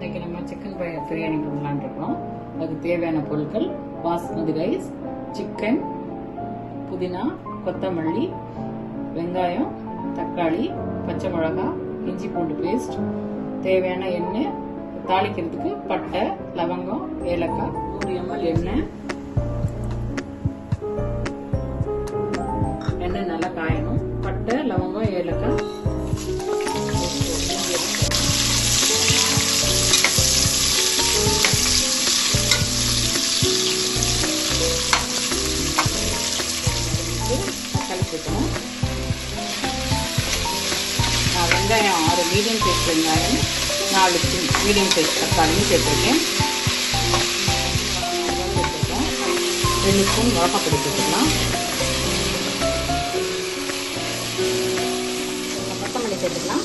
இன்னைக்கு நம்ம சிக்கன் பிரியாணி பண்ணலான் இருக்கோம். அதுக்கு தேவையான பொருட்கள் பாஸ்மதி ரைஸ் சிக்கன் புதினா கொத்தமல்லி வெங்காயம் தக்காளி பச்சை மிளகாய் இஞ்சி பூண்டு பேஸ்ட் தேவையான எண்ணெய் தாளிக்கிறதுக்கு பட்டை லவங்கம் ஏலக்காய் நூறு எம்எல் எண்ணெய் வெங்காயம் ஆறு மீடியம் சைஸ் வெங்காயம் நாலு மீடியம் சைஸ் தக்காளியும் சேர்த்துருக்கேன். ரெண்டு ஸ்பூன் மிளகாப்பொடி சேர்த்துக்கலாம். கொத்தமல்லி சேர்த்துக்கலாம்.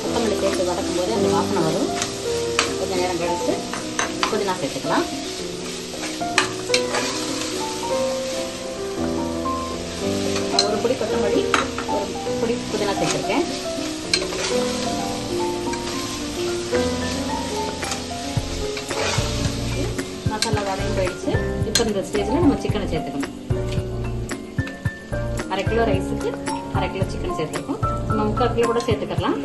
கொத்தமல்லி சேர்த்து வதக்கும் போது அந்த வாசனை வரும். நேரம் கழித்து புதினா சேர்த்துக்கலாம். ஒரு பொடி கொத்தமல்லி ஒரு பொடி புதினா சேர்த்துருக்கேன். மசாலா வதங்கி போயிடுச்சு. இப்போ இந்த ஸ்டேஜில் நம்ம சிக்கனை சேர்த்துக்கணும். அரை கிலோ ரைஸுக்கு அரை கிலோ சிக்கன் சேர்த்துருக்கோம். நம்ம முக்கால் கிலோ கூட சேர்த்துக்கலாம்.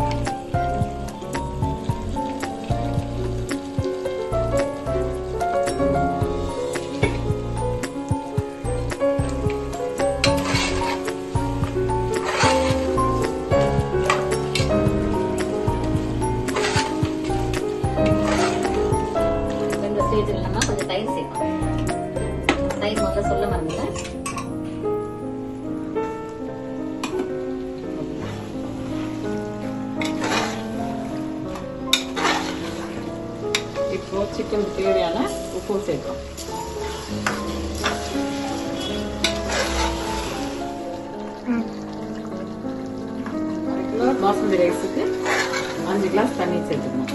ஸ்டேஜில் நம்ம கொஞ்சம் தயிர் சேர்க்கணும். தயிர் முதல்ல சொல்ல மறந்துட்டேன். இப்போ சிக்கன் தேவையான உப்பு சேர்க்கிறோம் பாஸ்மதி ரைஸுக்கு அஞ்சு கிளாஸ் தண்ணி சேர்த்துக்கணும்.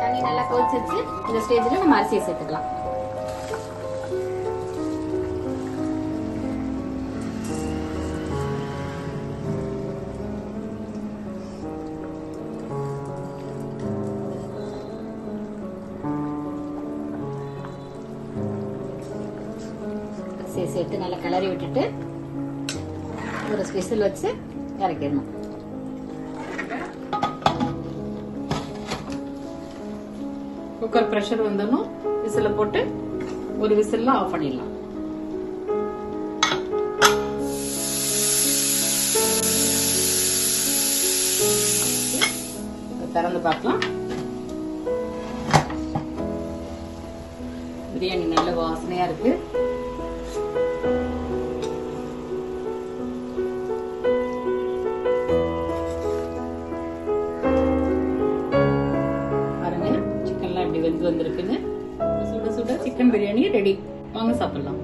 தண்ணி நல்லா கொதிச்சிருச்சு. இந்த ஸ்டேஜில் நம்ம அரிசியை சேர்த்துக்கலாம். சேர்த்து நல்லா கிளறி விட்டுட்டு ஒரு ஸ்பெஷல் வச்சு இறக்கிடணும். குக்கர் ப்ரெஷர் வந்ததும் விசில போட்டு ஒரு விசில்ல ஆஃப் பண்ணிடலாம். திறந்து பார்க்கலாம். பிரியாணி நல்ல வாசனையா இருக்கு. வந்திருக்குங்க வந்திருக்குன்னு சுட சுட சிக்கன் பிரியாணி ரெடி வாங்க சாப்பிடலாம்.